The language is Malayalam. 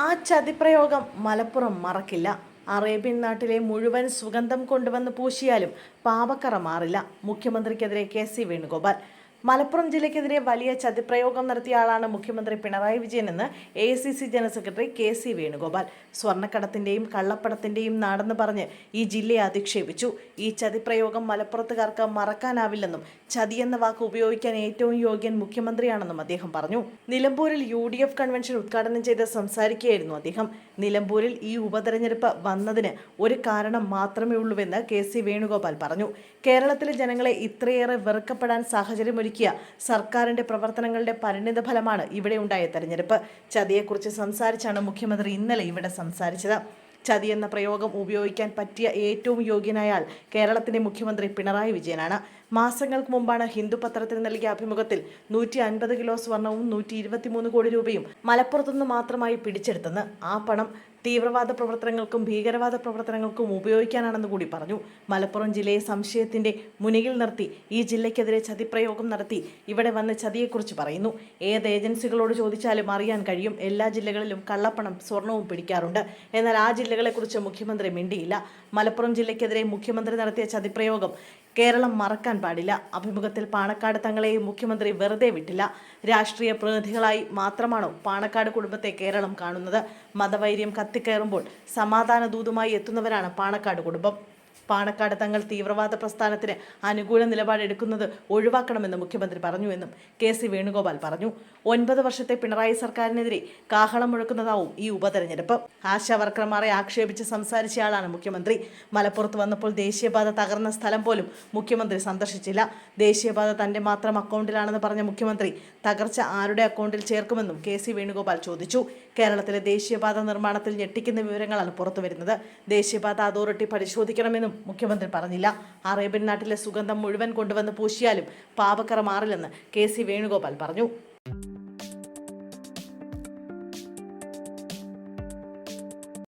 ആ ചതിപ്രയോഗം മലപ്പുറം മറക്കില്ല. അറേബ്യൻ നാട്ടിലെ മുഴുവൻ സുഗന്ധം കൊണ്ടുവന്ന് പൂശിയാലും പാവക്കറ മാറില്ല. മുഖ്യമന്ത്രിക്കെതിരെ കെ സി വേണുഗോപാൽ. മലപ്പുറം ജില്ലയ്ക്കെതിരെ വലിയ ചതിപ്രയോഗം നടത്തിയ ആളാണ് മുഖ്യമന്ത്രി പിണറായി വിജയൻ എന്ന് A C C general secretary K C Venugopal. സ്വർണക്കടത്തിന്റെയും കള്ളപ്പണത്തിന്റെയും നാടെന്ന് പറഞ്ഞ് ഈ ജില്ലയെ അധിക്ഷേപിച്ചു. ഈ ചതിപ്രയോഗം മലപ്പുറത്തുകാർക്ക് മറക്കാനാവില്ലെന്നും ചതി എന്ന വാക്ക് ഉപയോഗിക്കാൻ ഏറ്റവും യോഗ്യൻ മുഖ്യമന്ത്രിയാണെന്നും അദ്ദേഹം പറഞ്ഞു. നിലമ്പൂരിൽ യു ഡി എഫ് കൺവെൻഷൻ ഉദ്ഘാടനം ചെയ്ത് സംസാരിക്കുകയായിരുന്നു അദ്ദേഹം. നിലമ്പൂരിൽ ഈ ഉപതെരഞ്ഞെടുപ്പ് വന്നതിന് ഒരു കാരണം മാത്രമേ ഉള്ളൂവെന്ന് കെ സി വേണുഗോപാൽ പറഞ്ഞു. കേരളത്തിലെ ജനങ്ങളെ ഇത്രയേറെ വെറുക്കപ്പെടാൻ സാഹചര്യമൊരുക്കിയ സർക്കാരിന്റെ പ്രവർത്തനങ്ങളുടെ പരിണിത ഫലമാണ് ഇവിടെ ഉണ്ടായ തെരഞ്ഞെടുപ്പ്. ചതിയെക്കുറിച്ച് സംസാരിച്ചാണ് മുഖ്യമന്ത്രി ഇന്നലെ ഇവിടെ സംസാരിച്ചത്. ചതി എന്ന പ്രയോഗം ഉപയോഗിക്കാൻ പറ്റിയ ഏറ്റവും യോഗ്യനായാൽ കേരളത്തിന്റെ മുഖ്യമന്ത്രി പിണറായി വിജയനാണ്. മാസങ്ങൾക്ക് മുമ്പാണ് ഹിന്ദു പത്രത്തിന് നൽകിയ അഭിമുഖത്തിൽ നൂറ്റി അൻപത് കിലോ സ്വർണവും നൂറ്റി ഇരുപത്തിമൂന്ന് കോടി രൂപയും മലപ്പുറത്തുനിന്ന് മാത്രമായി പിടിച്ചെടുത്തെന്ന് ആ പണം തീവ്രവാദ പ്രവർത്തനങ്ങൾക്കും ഭീകരവാദ പ്രവർത്തനങ്ങൾക്കും ഉപയോഗിക്കാനാണെന്ന് കൂടി പറഞ്ഞു. മലപ്പുറം ജില്ലയെ സംശയത്തിന്റെ മുനയിൽ നിർത്തി ഈ ജില്ലയ്ക്കെതിരെ ചതിപ്രയോഗം നടത്തി ഇവിടെ വന്ന ചതിയെക്കുറിച്ച് പറയുന്നു. ഏത് ഏജൻസികളോട് ചോദിച്ചാലും അറിയാൻ കഴിയും. എല്ലാ ജില്ലകളിലും കള്ളപ്പണം സ്വർണവും പിടിക്കാറുണ്ട്. എന്നാൽ ആ ജില്ലകളെക്കുറിച്ച് മുഖ്യമന്ത്രി മിണ്ടിയില്ല. മലപ്പുറം ജില്ലയ്ക്കെതിരെ മുഖ്യമന്ത്രി നടത്തിയ ചതിപ്രയോഗം കേരളം മറക്കാൻ പാടില്ല. അഭിമുഖത്തിൽ പാണക്കാട് തങ്ങളെയും മുഖ്യമന്ത്രി വെറുതെ വിട്ടില്ല. രാഷ്ട്രീയ പ്രതിനിധികളായി മാത്രമാണോ പാണക്കാട് കുടുംബത്തെ കേരളം കാണുന്നത്? മതവൈര്യം കത്തിക്കയറുമ്പോൾ സമാധാന ദൂതുമായി എത്തുന്നവരാണ് പാണക്കാട് കുടുംബം. പാണക്കാട് തങ്ങൾ തീവ്രവാദ പ്രസ്ഥാനത്തിന് അനുകൂല നിലപാടെടുക്കുന്നത് ഒഴിവാക്കണമെന്ന് മുഖ്യമന്ത്രി പറഞ്ഞുവെന്നും കെ സി വേണുഗോപാൽ പറഞ്ഞു. ഒൻപത് വർഷത്തെ പിണറായി സർക്കാരിനെതിരെ കാഹളം മുഴക്കുന്നതാവും ഈ ഉപതെരഞ്ഞെടുപ്പ്. ആശാവർക്കർമാരെ ആക്ഷേപിച്ച് സംസാരിച്ചയാളാണ് മുഖ്യമന്ത്രി. മലപ്പുറത്ത് വന്നപ്പോൾ ദേശീയപാത തകർന്ന സ്ഥലം പോലും മുഖ്യമന്ത്രി സന്ദർശിച്ചില്ല. ദേശീയപാത തന്റെ മാത്രം അക്കൗണ്ടിലാണെന്ന് പറഞ്ഞ മുഖ്യമന്ത്രി തകർച്ച ആരുടെ അക്കൗണ്ടിൽ ചേർക്കുമെന്നും കെ സി വേണുഗോപാൽ ചോദിച്ചു. കേരളത്തിലെ ദേശീയപാത നിർമ്മാണത്തിൽ ഞെട്ടിക്കുന്ന വിവരങ്ങളാണ് പുറത്തുവരുന്നത് ദേശീയപാത അതോറിറ്റി പരിശോധിക്കണമെന്നും മുഖ്യമന്ത്രി പറഞ്ഞില്ല. അറേബ്യൻ നാട്ടിലെ സുഗന്ധം മുഴുവൻ കൊണ്ടുവന്ന് പൂശിയാലും പാപക്കറ മാറില്ലെന്ന് കെ സി വേണുഗോപാൽ പറഞ്ഞു.